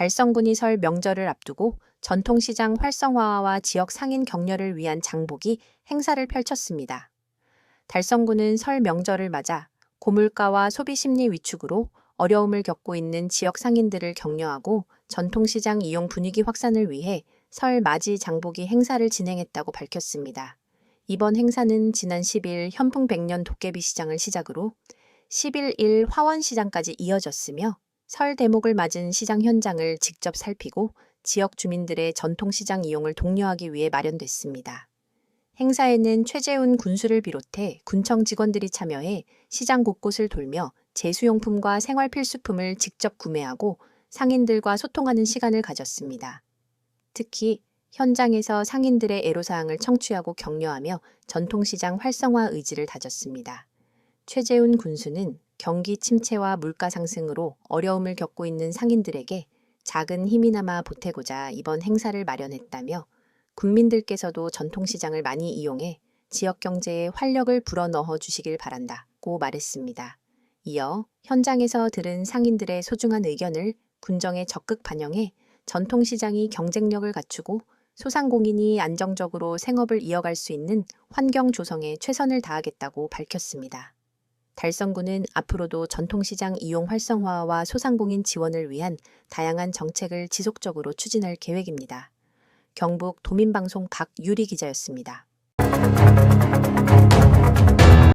달성군이 설 명절을 앞두고 전통시장 활성화와 지역 상인 격려를 위한 장보기 행사를 펼쳤습니다. 달성군은 설 명절을 맞아 고물가와 소비 심리 위축으로 어려움을 겪고 있는 지역 상인들을 격려하고 전통시장 이용 분위기 확산을 위해 설 맞이 장보기 행사를 진행했다고 밝혔습니다. 이번 행사는 지난 10일 현풍 백년 도깨비 시장을 시작으로 11일 화원시장까지 이어졌으며 설 대목을 맞은 시장 현장을 직접 살피고 지역 주민들의 전통시장 이용을 독려하기 위해 마련됐습니다. 행사에는 최재훈 군수를 비롯해 군청 직원들이 참여해 시장 곳곳을 돌며 제수용품과 생활 필수품을 직접 구매하고 상인들과 소통하는 시간을 가졌습니다. 특히 현장에서 상인들의 애로사항을 청취하고 격려하며 전통시장 활성화 의지를 다졌습니다. 최재훈 군수는 경기 침체와 물가 상승으로 어려움을 겪고 있는 상인들에게 작은 힘이나마 보태고자 이번 행사를 마련했다며 국민들께서도 전통시장을 많이 이용해 지역 경제에 활력을 불어넣어 주시길 바란다고 말했습니다. 이어 현장에서 들은 상인들의 소중한 의견을 군정에 적극 반영해 전통시장이 경쟁력을 갖추고 소상공인이 안정적으로 생업을 이어갈 수 있는 환경 조성에 최선을 다하겠다고 밝혔습니다. 달성군은 앞으로도 전통시장 이용 활성화와 소상공인 지원을 위한 다양한 정책을 지속적으로 추진할 계획입니다. 경북 도민방송 박유리 기자였습니다.